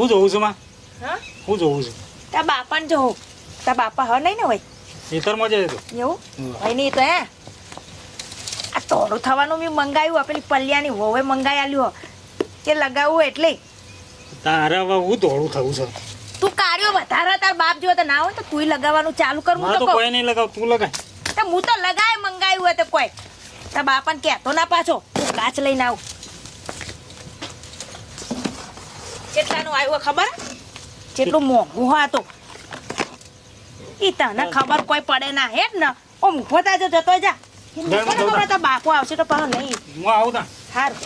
શું જોઉં છું માં. હા? હું જોઉં છું. તા બાપાને જો. તા બાપા હ નહીં ને હોય? ખેતરમાં જઈએ તો એવું? હોય નહીં તો હે? આ તોડું થવાનું મેં મંગાવ્યું પેલી પલ્યાની વોવે મંગાઈ આલ્યું. કે લગાવવું એટલે? તારે હવે હું દોડું થવું છે. તું કાર્યો વધારે તાર બાપ જો તો ના હોય તો તું લગાવવાનું ચાલુ કર હું તો તો કોઈ નહીં લગાવ તું લગાય. તો હું તો લગાય મંગાવ્યું હોય તો કોઈ. તાર બાપાને કહેતો ના પાછો હું કાચ લઈને આવું. કેટલાનું આવ્યું ખબર? હે? જેટલું મોંઘું હતું તો. ઈ તને ખબર કોઈ પડે ના હેડ ને. ઓમ મુફો તાજો જતો જા. ખબર બાપો આવશે તો પાછો નહીં. હું આવું તા. સારું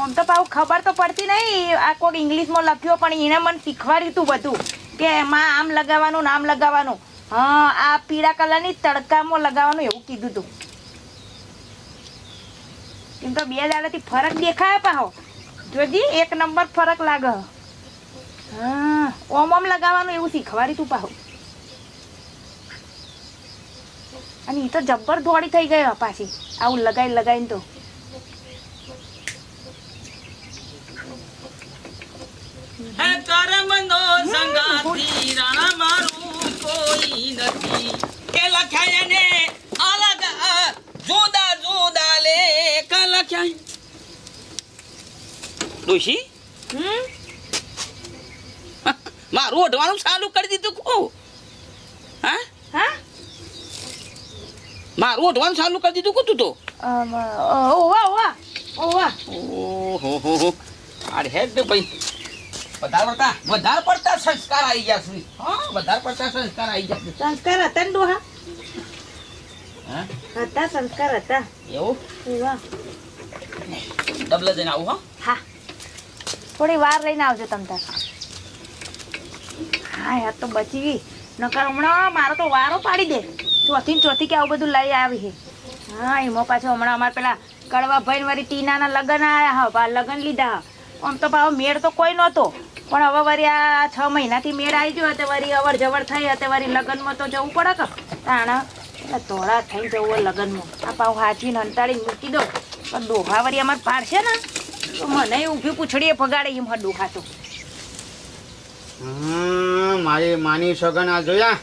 આમ તો પાછું ખબર તો પડતી નહીં. આ કોઈક ઇંગ્લિશમાં લખ્યો પણ એને મને શીખવાડ્યું હતું બધું. કે એમાં આમ લગાવવાનું નામ લગાવવાનું. હા આ પીળા કલરની તડકામાં લગાવવાનું એવું કીધું હતું એમ તો બે દાડાથી ફરક દેખાય પાહો જોજી, એક નંબર ફરક લાગે. ઓમ ઓમ લગાવવાનું એવું શીખવાડી તું પાહો અને એ તો જબ્બર દોડી થઈ ગયો પાછી. આવું લગાઈ લગાઈને તો. હે રાણા અલગ, જુદા જુદા લેખ લખ્યા. ડોશી? મારું ઓઢવાનું ચાલુ કરી દીધું કો હા? હા? મારું ઓઢવાનું ચાલુ કરી દીધું કો તું તો. ઓવા ઓવા ઓવા ઓહો હો હો. અરે હેડ ભાઈ. વધારે પડતા વધારે પડતા સંસ્કાર આવી ગયા છે. હા વધારે પડતા સંસ્કાર આવી ગયા છે. સંસ્કાર હતા ને ડોહા? હતા સંસ્કાર હતા. એવું? ડબલે જઈને આવું હા. હા. થોડી વાર લઈને આવજો તમ તાર. હા, યાર તો બચી ગઈ. નકર હમણાં મારો તો વારો પાડી દે. ચોથી ચોથી કે આવું બધું લઈ આવી છે હા, એમાં પાછો હમણાં અમારે પેલા કડવા ભાઈ વળી ટીનાના લગ્ન આવ્યા હા, બા, લગ્ન લીધા. આમ તો ભાવ મેળ તો કોઈ નહોતો. પણ હવે વળી આ છ મહિનાથી મેળ આવી ગયો હતો વળી અવર જવર થઈ હતી વરી લગ્નમાં તો જવું પડે કે. તાણા ધોળા થઈને જવું લગ્નમાં. આ પાવ હાચવીને હંતાડીને મૂકી દો પણ દોહા વળી અમારે પાડશે ને? મને ઊભી પૂછડીએ પગાડે એમ હા ડોહા હમ, મારી માની સગન આ જોયા?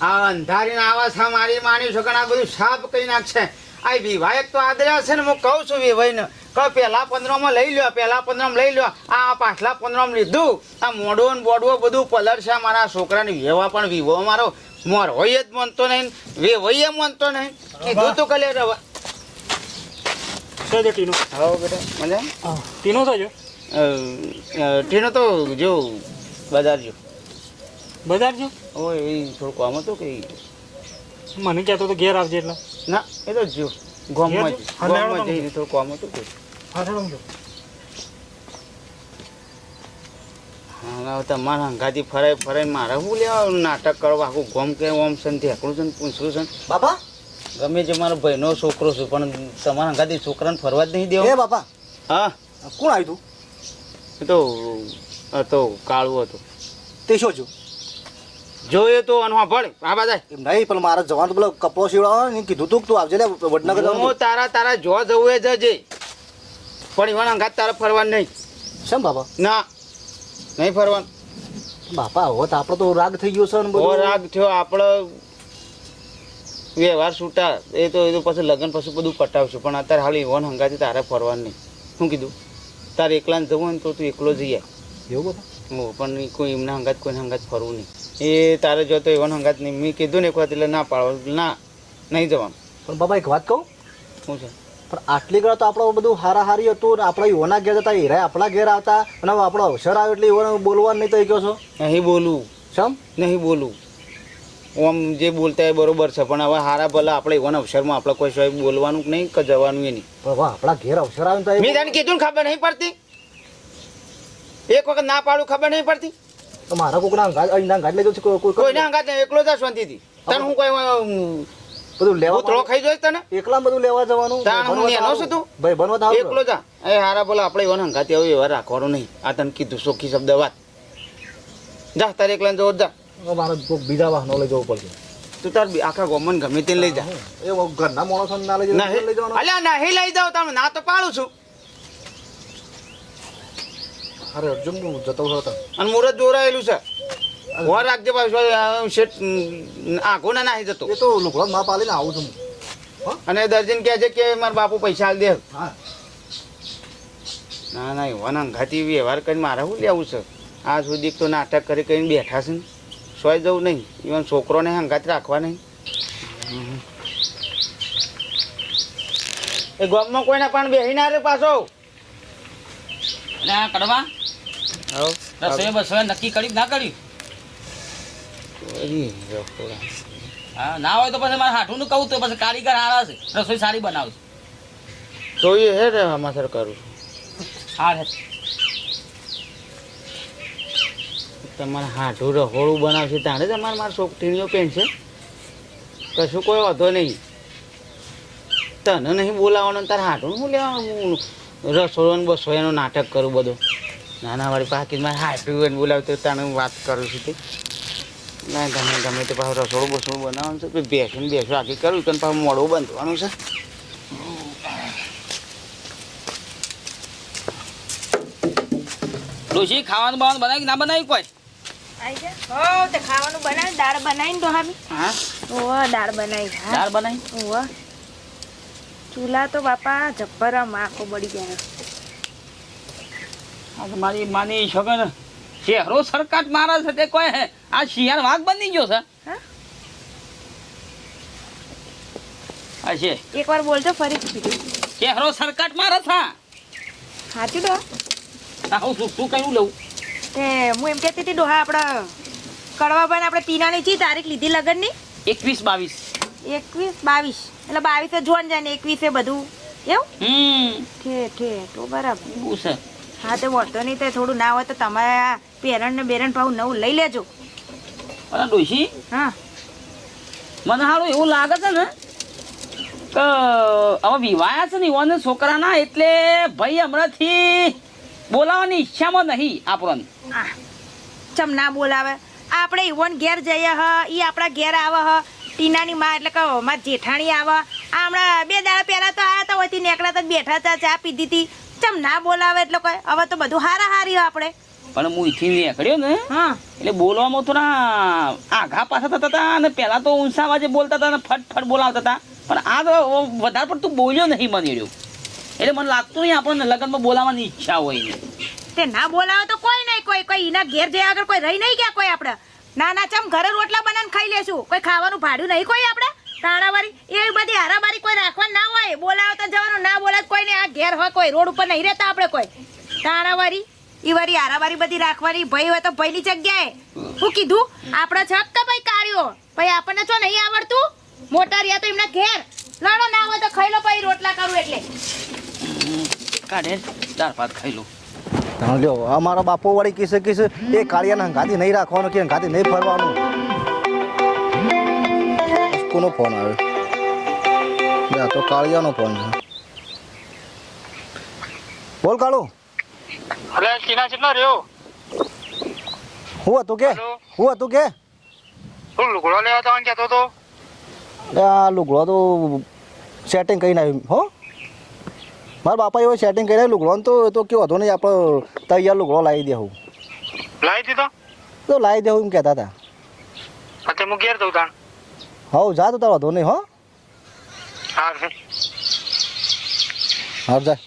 આ અંધારીને આવા છે મારી માની સગન આ બધું સાફ કરી નાખશે. આ વિવાયક તો આદર્યા છે ને હું કહું છું વિવાહીને કે પહેલા પંદરમાં લઈ લ્યો પહેલા પંદરમાં લઈ લ્યો. આ પાછલા પંદરમાં લીધું. આ મોડો ને બોડવો બધું પલર છે મારા છોકરાને વેવા પણ વિવો મારો. મોર હોય જ મનતો નહીં વેવાઈએ મનતો નહીં. કીધું તું કલે રવા. છે ટીનો? હવે બેટા મજા ટીનો થયો ટીનો તો જો. બજાર જો બજાર જો ઓય એ થોડું કામ હતું કે મને કહેતો તો ઘેર આવજે એટલે. ના એ તો જો ગોમમાં ગોમમાં. જઈને થોડું કામ હતું કે. હા જો તમારા હંગાથી ફરાય ફરાય મારે શું લેવા નાટક કરવા આખું ગોમ કે ઓમ છે ને ઢેકડું છે ને. છે બાપા ગમે જે મારો ભાઈનો છોકરો છું પણ તમારા હંગાથી છોકરાને ફરવા જ નહીં એ બાપા. હા? કોણ આવ્યું તું? એ તો હતો કાળું હતો. તે શું છું જોઈએ તો અનવા ભળે આ બધા એમ નહીં પણ મારે જવાનું તો પેલો કપડો સીવડાવો ને કીધું તું તું આવજે લે વડનગર હું તારા તારા જો જવું એ જજે પણ ઈવન હંગાત તારા ફરવાનું નહીં. શેમ બાપા? ના નહીં ફરવાનું. બાપા હોત તો આપણો તો રાગ થઈ ગયો છે ને ઓ રાગ થયો આપણો વ્યવહાર છૂટા એ તો એ તો પછી લગ્ન પછી બધું પટાવશું. પણ અત્યારે હાલ ઈવન હંગાથી તારે ફરવાનું નહીં. શું કીધું? તારે એકલાને જવું હોય ને તો તું એકલો જઈ આય. એવું બધું હું પણ કોઈ એમના હંગાત કોઈને હંગાત ફરવું નહીં. એ તારે જો તો ઈવન હંગાત નહીં. મેં કીધું ને એક વાત એટલે ના પાડવા ના નહીં જવાનું. પણ બાપા એક વાત કહું? શું છે? પણ આટલી ગળા તો આપણો બધું હારા હારી હતું ને આપણે યોના ઘેર જતા હીરા આપણા ઘેર આવતા અને આપણો અવસર આવ્યો એટલે બોલવાનું નહીં તો કહો છો? નહીં બોલવું શમ? નહીં બોલવું આમ જે બોલતા એ બરોબર છે પણ હવે હારા ભલા આપણે ઈવન અવસરમાં આપણે કોઈ સાહેબ બોલવાનું કે નહીં કે જવાનું એ નહીં. પણ આપણા ઘેર અવસર આવે તો મેં તને કીધું ખબર નહીં પડતી. એક વખત ના પાડું ખબર નહીં પડતી. તો મારા કોકના અંગાજ અહીંના અંગાજ લઈ જવું છે કોઈ કોઈ કોઈને નહીં એકલો જા શાંતિથી તને હું કોઈ બધું લેવા ભૂતળો ખાઈ જોઈશ તને? એકલા બધું લેવા જવાનું? તાણ હું એનો છું તું? ભાઈ બનવા તો એકલો જા એ હારા બોલા આપણે એવા હંગાતી આવું એવા રાખવાનું નહીં. આ તને કીધું સોખી શબ્દ વાત. જા તારે એકલા જોર જા. મારે બીજા વાહનો લઈ જવું પડશે. તું તાર આખા ગોમન ગમે તેને લઈ જા. એ ઘરના માણસો ના લઈ જાય લઈ જવાનું. અલ્યા નહીં લઈ જાવ તમે ના તો પાડું છું. અરે અર્જુન હું જતો હતો. અને મુહૂર્ત દોરાયેલું છે. વર રાખજે પાછું શેઠ આંખો ના નાહી જતો? એ તો લોકો માં પાલીને આવું છું અને દર્જન કહે છે કે મારા બાપુ પૈસા આલ દે. હા. ના ના એવા અંઘાતી વ્યવહાર કરીને મારે શું લેવું છે? આ સુધી તો નાટક કરી કરીને બેઠા છે ને. સોય જવું નહીં. ઇવન છોકરોને હંગાત રાખવા નહીં. એ ગામમાં કોઈને પણ બેસી ના રે પાછો કડવા. રસોઈ બસોઈ નક્કી કરી ના કર્યું? હા ના હોય તો પછી મારે હાઠું નું કહું તો પછી કારીગર આવે છે રસોઈ સારી બનાવશે. જોઈએ હે રે હમાસર કરું હા રે તમારે હાથું રહોળું બનાવશે. તાણે તમારે મારા છોકરીઓ પહેરશે કશું કોઈ વાંધો નહીં. તને નહીં બોલાવવાનું, તારે હાથું હું લેવાનું? હું રસોડો ને બસો એનું નાટક કરું બધું. નાના વાળી પાકી મારે હાથું એને બોલાવતો તને હું વાત કરું છું તે. ના, ગમે ગમે તે પાછું રસોડું, બસોડું બનાવવાનું છે. બેસું ને બેસું, આખી કરું તને પાછું મોડું બંધવાનું છે. ડોશી, ખાવાનું બાવાનું બનાવી ના બનાવી કોઈ? ખાવાનું બનાવી દાળ બનાવીને તો હામી હા? દાળ બનાવી દાળ બનાવી ઓવા ચૂલા તો બાપા જબ્બર માખો બળી ગયા આ મારી માની છોકર ચહેરો સરકાટ મારે છે તે કોઈ આ શિયાળ વાઘ બની ગયો છે. હા? છે. એકવાર બોલજો ફરી ચહેરો સરકાટ મારે છે. સાચું તો. હું શું શું કયું લઉં? તે હું એમ કહેતી હતી ડોહા આપણે કડવાભાઈ આપણે ટીનાની ચી તારીખ લીધી લગનની? એકવીસ બાવીસ. એકવીસ બાવીસ. એટલે બાવીસે જોન જાય ને એકવીસે બધું. એવું? હમ. ઠે ઠે તો બરાબર. છે. હા તે વાંધો નહીં તે થોડું ના હોય તો તમારે આ પેરણ ને બેરણ પાછું નવું લઈ લેજો. પણ ડોશી? હા. મને સારું એવું લાગે છે ને કે હવે વિવાહ છે ને યુવાન છોકરાના એટલે ભાઈ હમણાંથી બોલાવવાની ઈચ્છામાં નહીં આપણને. ચમ ના બોલાવે? આપણે ઈવન ઘેર જઈએ હ ઈ આપણા ઘેર આવે હ. ટીનાની માં એટલે કે માર જેઠાણી આવે. હમણાં બે દાડા પહેલા તો આયા હતા હોયથી નીકળ્યા તો બેઠા હતા ચા પીધી હતી. ચમ ના બોલાવે એટલે કોઈ? હવે તો બધું હારા હારી આપણે. પણ હું ઈથી નીકળ્યો ને હા. એટલે બોલવામાં થોડા આઘા પાછા થતા હતા અને પહેલાં તો ઊંસા વાજે બોલતા હતા અને ફટ ફટ બોલાવતા હતા. પણ આ તો વધારે પડતું બોલ્યો નહીં મને એટલે મને લાગતું નહીં આપણને લગ્નમાં બોલાવવાની ઈચ્છા હોય ને તે ના બોલાવે તો કોઈ નહીં, કોઈ કોઈ એના ઘેર જયા આગળ કોઈ રહી નહીં ગયા કોઈ આપણે. ના ના ચમ ઘરે રોટલા બનાવીને ખાઈ લેશું. કોઈ ખાવાનું ભાડ્યું નહીં કોઈ આપણે? તાણાવારી એ બધી હારાબારી કોઈ રાખવા ના હોય. બોલાવે તો જવાનું ના બોલાવે તો કોઈ નહીં. આ ઘેર હોય કોઈ, રોડ ઉપર નહીં રહેતા આપણે કોઈ. તાણાવારી, ઈ વારી હારાબારી બધી રાખવાની. ભાઈ હોય તો ભાઈની જગ્યાએ. હું કીધું, આપણે છક કે ભાઈ કાઢ્યો. ભાઈ આપણને જો નહીં આવડતું? મોટા રહ્યા તો એમના ઘેર. લડો ના હોય તો ખાઈ લો પછી રોટલા કરું એટલે. કાઢે દાળ ભાત ખાઈ લો. હા અમારા બાપો વાળી કિસે કિસે એ કાળિયાને હંગાથી નહીં રાખવાનું કે હંગાથી નહીં ફરવાનું. કોનો ફોન આવ્યો બે આ તો કાળિયાનો ફોન છે. બોલ કાળુ. અરે ટીના કેટલા રહ્યો? હું હતું કે? હું હતું કે? તું લુગડો લેવા તો કહેતો તો આ લુગડો તો સેટિંગ કરીને આવ્યું હો? મારા બાપા એવો સેટિંગ કરે લુગડો તો તો કેવો હતો નહીં આપણે તૈયાર લુગડો લાવી દેવું લાવી દીધો? તો લાવી દેવું એમ કહેતા હતા. પછી હું ઘેર દઉં તાણ. હવ જા તો તારો વાંધો નહીં હો. હા હા જા.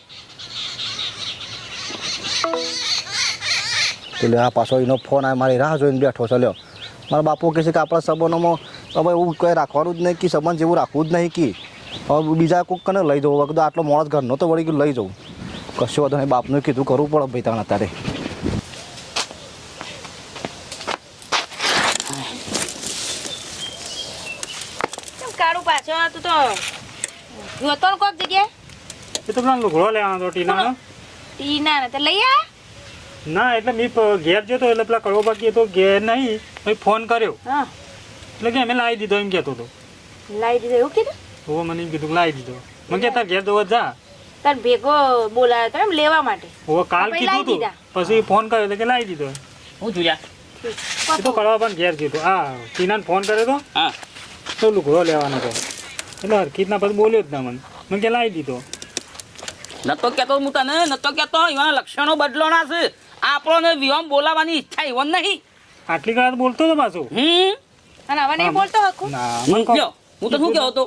પેલે આ પાછો એનો ફોન આવે મારી રાહ જોઈને બેઠો છે લ્યો. મારા બાપુ કહે છે કે આપણા સંબંધોમાં હવે એવું કંઈ રાખવાનું જ નહીં કે સંબંધ જેવું રાખવું જ નહીં કે. હવે બીજા કોઈક કને લઈ જવું. કીધું આટલો માણસ ઘરનો તો વળી ગયું લઈ જવું. કશું વાંધો નહીં બાપનું કીધું કરવું પડે ભાઈ તાણ અત્યારે. કેમ કાળું પાછો? તું તો જોતો કોક જગ્યાએ. એ તો પેલા લુગડો લેવાનો હતો ટીનાનો. ટીના તો લઈ આ ના એટલે મેં ઘેર જતો એટલે પેલા કડવો બાકી તો ઘેર નહીં. મેં ફોન કર્યો. હા. એટલે કે અમે લાવી દીધો એમ કહેતો હતો. લાવી દીધો એવું કીધું? હવે મને એમ કીધું લાવી દીધો. મને કે તાર ઘેર દોવા જા. તાર ભેગો બોલાયો તો એમ લેવા માટે. હવે કાલ કીધું તું. પછી ફોન કર્યો એટલે કે લાવી દીધો. હું જોયા? એ તો કડવા પણ ઘેર કીધું હા ટીનાને ફોન કર્યો તો? હા. તો લુગડો લેવાનો તો એટલે હરકીતના પછી બોલ્યો જ ના મને. મને કે લાવી દીધો. નતો કેતો હું તને નતો કેતો એવાના લક્ષણો બદલોના છે. આપણને વિવાહ બોલાવાની ઈચ્છા એવન નહીં. આટલી વાત બોલતો તો પાછું. હમ? અને હવે નહીં બોલતો હકું ના મને કહો. હું તો શું કહેતો?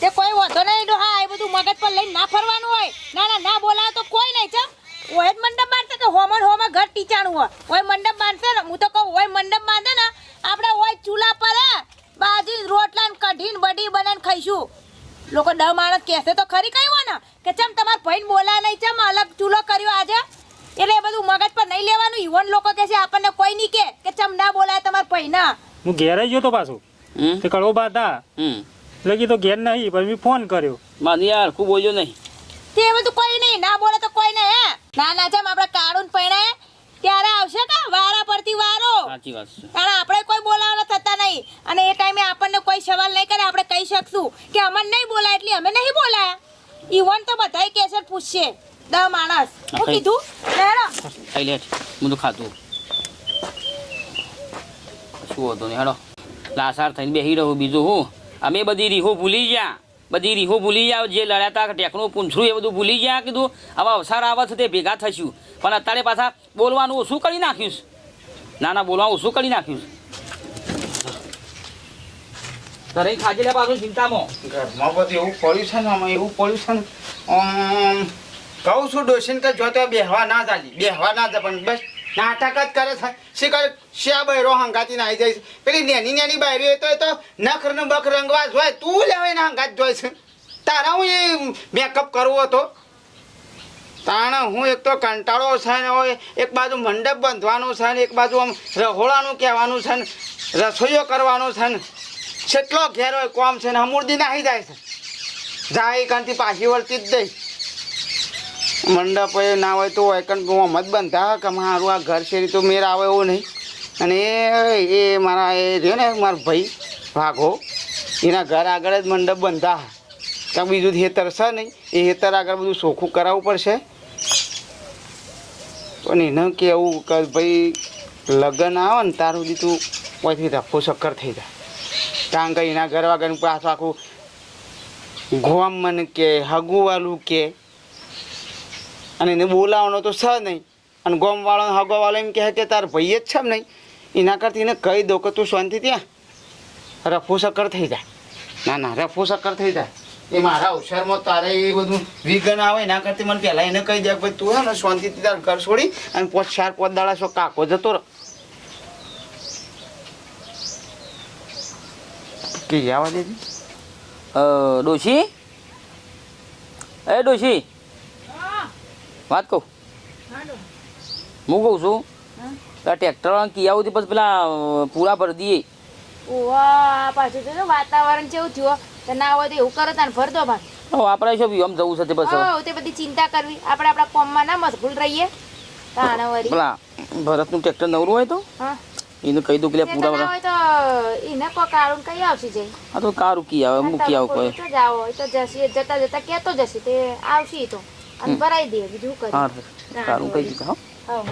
તે કોઈ વાંધો નહીં હા એ બધું મગજ પર લઈને ના ફરવાનું હોય. ના ના ના બોલાવે તો કોઈ નહીં ચમ. ઓય જ મંડપ બાંધશે કે હોમન હોમાં ઘર ટીચાણું હોય. ઓય મંડપ બાંધશે ને હું તો કહું ઓય મંડપ બાંધે ને આપણે ઓય ચૂલા પર હે, બાજી રોટલા ને કઢીને બઢી બનાવીને ખાઈશું. લોકો દ માણસ કહેશે તો ખરી કઈ હોય ને? કે ચમ તમાર ભાઈને બોલાય નહીં ચમ અલગ ચૂલો કર્યો આજે? એટલે એ બધું મગજ પર નહીં લેવાનું. ઈવન લોકો કહે છે આપણને કોઈ નહીં કે કે ચમ ના બોલાય તમારા ભાઈના. હું ઘેર જ ગયો તો પાછું. તે કડવો બાધા એટલે કીધું ઘેર નહીં પણ મેં ફોન કર્યો. મને યાર ખૂબ બોલ્યો નહીં. તે બધું કોઈ નહીં ના બોલે તો કોઈ નહીં હે? ના ના જેમ આપણે કાળું પૈણે ત્યારે આવશે ને વારા પરથી વારો? સાચી વાત છે. કારણ આપણે કોઈ બોલાવાના થતા નહીં. અને એ ટાઈમે આપણને કોઈ સવાલ નહીં કરે આપણે કહી શકશું કે અમને નહીં બોલાય એટલે અમે નહીં બોલાયા. ઈવન તો બધાય કેસર પૂછશે. દ માણસ. હું કીધું? લેરો ખાઈ લે હું તો ખાતું શું હતો ને હેડો. લાસાર થઈને બેસી રહું બીજું હું? અમે બધી રીહો ભૂલી ગયા. બધી રીહો ભૂલી ગયા, જે લડ્યા હતા ટેકનું પૂંછડું એ બધું ભૂલી ગયા કીધું, હવે અવસાર આવે છે તે ભેગા થશું પણ અત્યારે પાછા બોલવાનું ઓછું કરી નાખ્યું ના ના, બોલવાનું ઓછું કરી નાખ્યું છે. ખાજે પાછું ચિંતામાં. ઘરમાં બધું એવું પડ્યું છે ને આમાં કહું છું, ડોશીને કે જો તો બેહવા ના ચાલી બેહવા ના જાય, પણ બસ નાટક જ કરે છે. શી કરે? શ્યા બૈરો હંગાતી નાઈ જાય છે. પેલી નેની નેની બૈરી તો એ તો નખ ને બખ રંગવા જોય તું લેવાય ને હંગાત જોય છે. તારા હું એ મેકઅપ કરવો હતો? તાણે હું એક તો કંટાળો છે ને હોય એક બાજુ મંડપ બાંધવાનું છે ને, એક બાજુ આમ રહોળાનું કહેવાનું છે ને રસોઈઓ કરવાનું છે ને. કેટલો ઘેર હોય કોમ છે ને અમૂર્દી નાહી જાય છે. જાય કાંથી પાછી વળતી જ દઈ મંડપ એ ના હોય તો કારણ મત બનતા કે મારું આ ઘર શેરી તો મેર આવે એવું નહીં. અને એ મારા એ રહ્યો ને મારો ભાઈ ભાગો, એના ઘર આગળ જ મંડપ બનતા ત્યાં બીજું હેતર છે નહીં, એ હેતર આગળ બધું ચોખ્ખું કરાવવું પડશે. પણ એને કેવું કે ભાઈ, લગ્ન આવે ને તાર તું ઓયથી રફો શક્કર થઈ જાય. કારણ કે એના ઘર આગળ પાછું આખું ગોમ મને કે, હગુવાલું કે અને એને બોલાવવાનો તો છે નહીં. અને ગોમવાળો હગવાવાળો એમ કહે કે તાર ભાઈ જ છે નહીં. એના કરતી એને કહી દો કે તું શાંતિ ત્યાં રફુ સક્કર થઈ જાય ના ના, રફુ સક્કર થઈ જાય એ મારા અવસરમાં તારે એ બધું વિઘન આવે, એના કરતી મને પહેલાં એને કહી દે કે ભાઈ તું હે ને શાંતિથી તાર ઘર છોડી અને પોચ ચાર પોચ દાડા છો કાકો જતો રહો. કે આવવા દેજે ડોશી? એ ડોશી? વાત કહું? હું કહું છું ટ્રેક્ટર કિયા આવું પછી પેલા પૂરા ભરી દઈએ. ઓવા પાછું તો વાતાવરણ કેવું થયું તો ના હોય તો એવું કરો તાને ભાગ હવે આપણે શું આમ જવું છે તે હવે. તે બધી ચિંતા કરવી. આપણે આપણા કોમમાં ના મશગુલ રહીએ. તાણે વળી પેલા ભરતનું ટ્રેક્ટર નવરું હોય તો? હા. એને કહી દઉં કે પૂરા હોય તો એને કો કારું કઈ આવશે જઈ આ તો કારું કી આવે મૂકી આવું કોઈ. તો જાવ તો જશે જતા જતા કેતો જશે તે આવશે તો. અને ભરાઈ દે બીજું શું હા કરી કહી દીધા હો. હા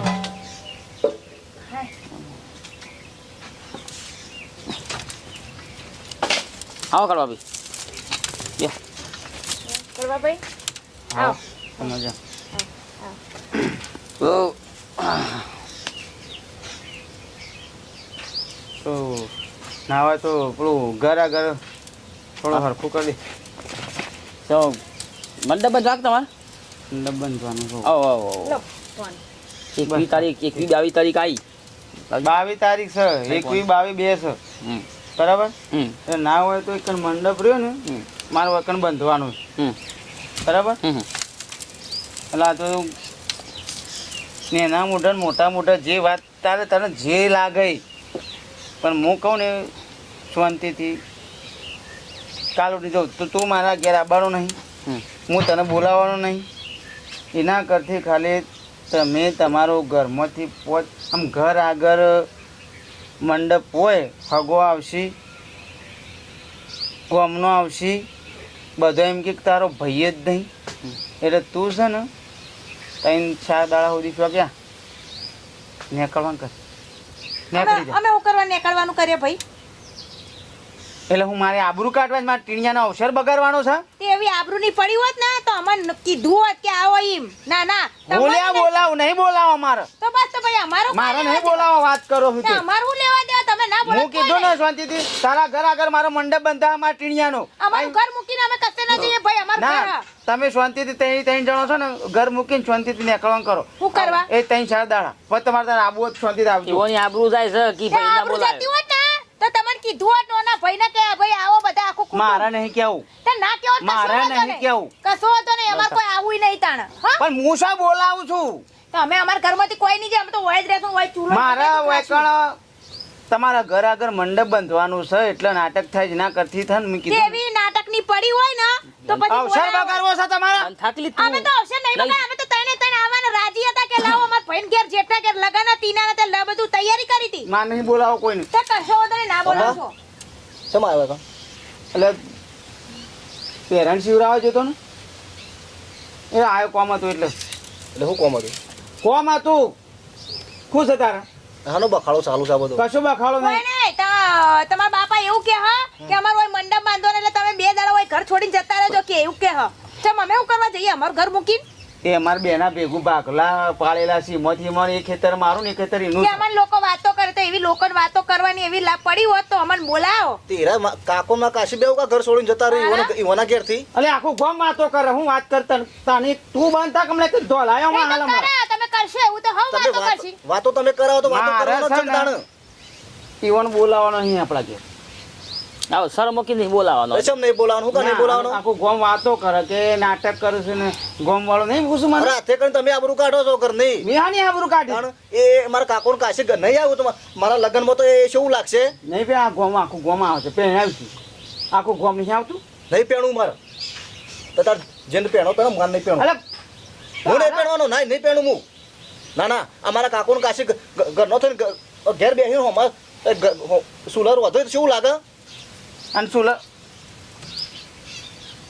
હા. આવો કરવા ભાઈ બે. કરવા ભાઈ આવ. મજા. આવ. તો તો ના હોય તો પેલું ઘર આગળ થોડું હરખું કરી દે. તો મંડપ જ રાખ તમારે મંડપ બંધવાનું આવો આવો એકવી તારીખ એકવી બાવીસ તારીખ આવી બાવીસ તારીખ છે એકવી બાવીસ બે છે. બરાબર? હમ. એ ના હોય તો એક મંડપ રહ્યો ને મારું વકન બંધવાનું છે. બરાબર? હમ એટલે આ તો એના મોઢા મોટા મોટા જે વાત તારે તને જે લાગે પણ હું કહું ને શાંતિથી કાલ ઉઠી જાઉં તો તું મારા ઘેર આવવાનો નહીં. હું તને બોલાવવાનો નહીં. એના કરતી ખાલી તમે તમારો ઘરમાંથી પોચ આમ ઘર આગળ મંડપ હોય ફગો આવશે ગોમનો આવશે બધો એમ કે તારો ભાઈ જ નહીં. એટલે તું છે ને ત્રણ ચાર દાડા સુધી શું ક્યાં? નીકળવાનું કર. અમે હું કરવા નીકળવાનું કરીએ ભાઈ? એટલે હું મારે આબરૂ કાઢવા જ મારા ટીણિયાનો અવસર બગાડવાનો છે? તે એવી આબરૂની પડી હોત ને તો અમને કીધું હોત કે આવો એમ. ના ના. બોલ્યા બોલાવ નહીં બોલાવો મારે તો બસ તો ભાઈ અમારો મારો નહીં લેવા બોલાવો વાત કરો હું દેવા. હું લેવા દેવા તમે ના બોલો હું કીધું ને શાંતિથી તારા ઘર આગળ મારો મંડપ બંધા મારા ટીણિયાનો. અમારું ઘર મૂકીને અમે કશે ના જઈએ ભાઈ અમારું ઘર. ના તમે શાંતિથી ત્રણ ત્રણ જણો છો ને ઘર મૂકીને શાંતિથી નીકળવાનું કરો. શું કરવા? એ ત્રણ ચાર દાડા. પણ તમારે તારે આબુ શાંતિથી આવજો એવોની આબરૂ જાય છે કે ભાઈ ના બોલાય ને તો તમને કીધું હોત નોના ભાઈને કે ભાઈ આવો બધા આખું મારા નહીં કેવું. તે ના કહેવો તો મારે નહીં કેવું. કશો હતો ને? અમાર કોઈ આવું નહીં તાણ. પણ હું શા બોલાવું છું? તો અમે અમારા ઘરમાંથી કોઈ નહીં જાય અમે તો હોય જ રહેશું હોય ચૂલો મારા જ વેકણ તમારા ઘર આગળ મંડપ બંધવાનું છે એટલે નાટક થાય જ. ના કરતી થાય ને મેં કીધું. તેવી નાટકની પડી હોય ને તો પછી અવસર બગાડવો છે તમારા? થાકલી અમે તો અવસર નહીં બગાડ અમે તો તને તને આવવાના રાજી હતા કે લાવો અમાર ભાઈન ઘેર જેઠા ઘેર લગન તીના તે લ- બધું તૈયારી કરી હતી. માં નહીં બોલાવો કોઈને. તે કશો વધારે ના બોલાવો છો શેમ આવ્યા કા એટલે પેરેન્ટ શિવરાવ જતો ને? એ આવ્યો કોમ હતું એટલે. એટલે શું કોમ હતું? કોમ હતું. ખુશ હતા તારા હાનો બખાડો ચાલુ છે બધો. કશું બખાડો નહીં. તમારા બાપા એવું કે હા કે અમારો હોય મંડપ ને એટલે તમે બે દાડા હોય ઘર છોડીને જતા રહેજો કે એવું કે હા. ચમ અમે શું કરવા જઈએ? અમારું ઘર મૂકીને? એ અમાર બેના ભેગું ભાગલા પાળેલા છે એમાંથી અમારે એ ખેતર મારું ને ખેતર એનું કે છે. લોકો વાતો કરે એવી લોકો વાતો કરવાની એવી લા- પડી હોત તો અમને બોલાવો. તેરા કાકો માં કાશી બેવ કા ઘર છોડીને જતા રહી ઈવોના- ઈવોના ઘેરથી? અલે આખું ગામ વાતો કરે હું વાત કરતા તાની તું બાંધતા કમલે કે ધોલાયો એ માં હાલમાં તમે કરશો એવું તો હવ વાતો કરશી. વાતો તમે કરાવો તો વાતો કરવાનો છે જ તાણ. ઈવોને બોલાવવાનો નહીં આપડા ઘેર. આવો સર મૂકી નહીં બોલાવાનો એસમ નહીં બોલાવાનું હું કા નહીં બોલાવાનું આખું ગોમ વાતો કરે કે નાટક કરે છે ને ગોમ વાળો નહીં પૂછું મારે રાતે હાથે કરીને તમે આબરૂ કાઢો છો કર નહીં? મેં નહીં આબરૂ કાઢી. તાણ એ મારા કાકો ને કાશી ઘર નહીં આવ્યું તો મા- મારા લગ્નમાં તો એ શું લાગશે? નહીં ભાઈ આ ગોમ આખું ગોમ આવે છે પહેણાવ્યું છે. આખું ગોમ નહીં આવતું? નહીં પહેણું મારે. તો તાર જેને પહેણો પહેણો મારે નહીં પહેણું. હું નહીં પહેણવાનો? નહીં નહીં પહેણું હું. ના ના અમારા કાકો ને કાશી ઘરનો થઈને ઘેર બેસી હોમાં સુલર વધો શું લાગે? અને શું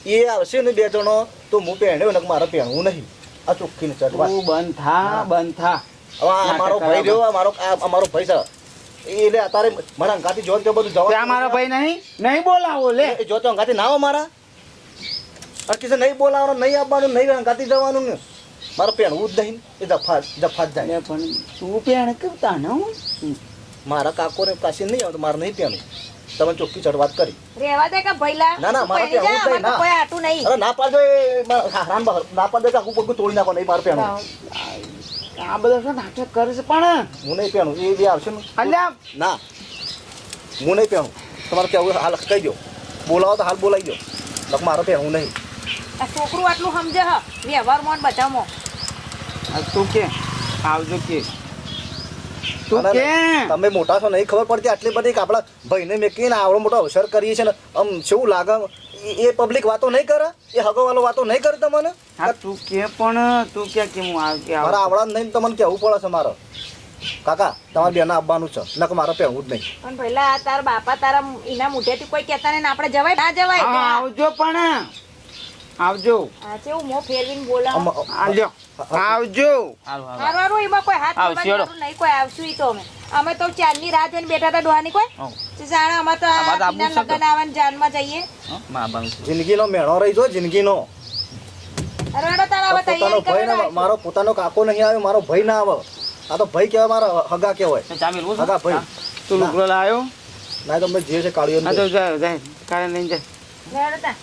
એ આવશે ને બે જણો તો હું પહેણ્યો ને મારે પહેણવું નહીં. આ ચોખ્ખી ને ચટવા તું બંધ થા બંધ થા. હવે મારો ભાઈ રહ્યો આ મારો આ અમારો ભાઈ છે. એટલે અત્યારે મારા અંગાથી જો તે બધું જવા ત્યાં મારો ભાઈ નહીં? નહીં બોલાવો લે. જો તો અંગાથી ના મારા. અરે કિસે નહીં બોલાવવાનું નહીં આવવાનું નહીં અંગાથી જવાનું ને. મારો પહેણવું જ નહીં એ જફા જફા જાય. પણ તું પહેણ કેવતા તાનો મારા કાકોને કાશી નહીં આવતો મારે નહીં પહેણવું. તમે ચોખ્ખી ચડ વાત કરી. રેવા દે કે ભઈલા ના, ના, મારે જા, આવું જ નહીં, ના. કોઈ આટું નહીં. અરે ના પાડજો એ હરામ બહાર ના પાડજો કે હું પગું તોડી નાખો નહીં મારે પેણો આ બધા શું નાટક કરે છે પણ? હું નહીં પહેણું એ બી આવશે ને. અલ્યા. ના હું નહીં પહેણું તમારે કેવું હાલ કહી દો. બોલાવો તો હાલ બોલાવી દો. મારો મારે પહેણવું નહીં. આ છોકરું આટલું સમજે હ. વ્યવહાર મોન આ તું કે આવજો કે. તું કે તમે મોટા છો નહીં ખબર પડતી આટલી બધી આપણા ભાઈને મેકીને આવડો મોટો અવસર કરીએ છે ને આમ શું લાગે? એ- પબ્લિક વાતો નહીં કરે? એ હગોવાલો વાતો નહીં કરે તમને? હા તું કે પણ તું કે કે હું આવ કે મારા આવડા નહીં તમને કેવું પડે છે મારે. કાકા તમારે બેન આવવાનું છે. નક મારે પહેવું જ નહીં. પણ ભઈલા આ તારા બાપા તારા એના મુઢેથી કોઈ કહેતા નહીં આપણે જવાય ના જવાય. આવજો પણ. આવજો આ કેવું મોં ફેરવીને બોલાવો આવજો આવજો હારું હારું હારું હારું એમાં કોઈ હાથ આવશે, દબાવવાની હેડો. જરૂર નહીં કોઈ આવશું તો અમે અમે તો ચાંદની રાત જોઈને બેઠા હતા ડોહાની કોઈ. જાણે અમે તો. લગ્ન આવવાની જાનમાં જઈએ જિંદગીનો મેળો રહી જો જિંદગીનો મારો પોતાનો કાકો નહીં આવ્યો મારો ભાઈ ના આવે આ તો ભાઈ કહેવાય મારા હગા કહેવાય છે? હગા ભાઈ તું લુગડો લાવ્યો ના તો મેં જે છે જા કાળિયા લઈને જા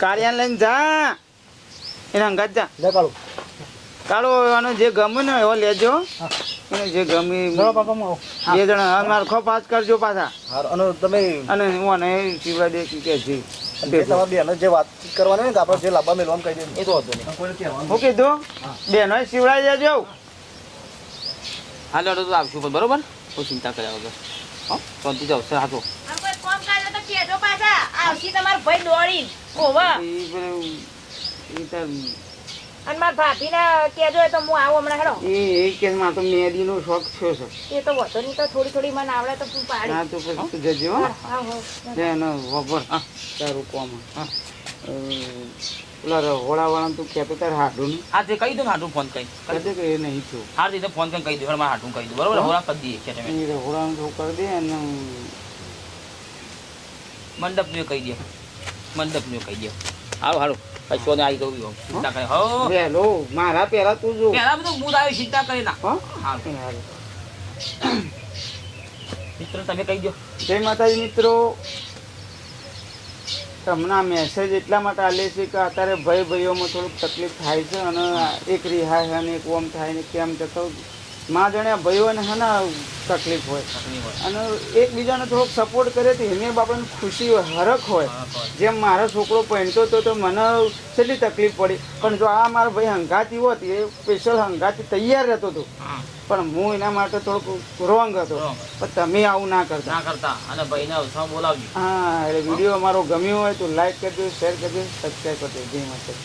કાળિયા લઈને જા. એના અંગાત જા. લે કાળો. એનો જે ગમે ને એવો લેજો. એને જે ગમી બે જણા અમારે મારખો પાસ કરજો પાછા. અને તમે અને હું અને શિવરા દે કે છે. જે તમારા બેનો જે વાતચીત કરવાની હોય ને કે જે લાંબા મેળવાનું કહી દે તો વાંધો નહીં. કોઈને કહેવાનું હું કીધું? બેનો શિવરાઈ જજો તો આવશું બરોબર? કોઈ ચિંતા કર્યા વગર. હા શાંતિ જાવ સર તો પાછા. આવશે તમારો ભાઈ ઓવા પેલું- તાર- અને મારા ભાભીને કહેજો એ તો હું આવું હમણાં હેડો. એ એ કેસ મારે તો મેદીનો શોખ થયો છે એ તો વધો નહીં તો થોડી થોડી મને આવડે તો તું પાડી. હા તો પછી તું જજે હા, હા, હા. એનો વપર હા તારું કોમ હા. અ, પેલા રહોડાવાળાને તું કહેતો તારે હાડું હા તે કહી દો હાડું ફોન કરી. કહેતો કે એ નહીં થયું. હાર રીતે ફોન કરીને કહી દો મારે હાડું કહી દો બરોબર હોરા કરી દઈએ રહોડાનું તો કરી દે અને મંડપનું કહી દે. મંડપનું કહી દે. હાલો હાલો. કશો ને આવી ગયું ચિંતા કરે. હો. હેલો મારા પહેલા તું જો. પહેલા બધું મૂળ આવી ચિંતા કરી ના? મિત્ર તમે કહી દો. જય માતાજી મિત્રો. તમને આ મેસેજ એટલા માટે આલે છે કે અત્યારે ભાઈ ભાઈઓમાં થોડુંક તકલીફ થાય છે અને એક રિહાય અને એક ઓમ થાય ને કેમ જતો માં જાણે ભાઈઓને હે ને તકલીફ હોય. અને એકબીજાને થોડોક સપોર્ટ કરે તો એમને બાપાને ખુશી હોય હરખ હોય. જેમ મારો છોકરો પહેરતો હતો તો મને કેટલી તકલીફ પડી. પણ જો આ મારો ભાઈ હંગાતી હોત એ સ્પેશિયલ હંગાતી તૈયાર રહેતો હતો પણ હું એના માટે થોડુંક રોંગ હતો. પણ તમે આવું ના કરતા. ના કરતા. અને ભાઈને અવસર બોલાવજો. હા એટલે વીડિયો અમારો ગમ્યો હોય તો લાઈક કરજો શેર કરજો સબસ્ક્રાઈબ કરજો. જય માતા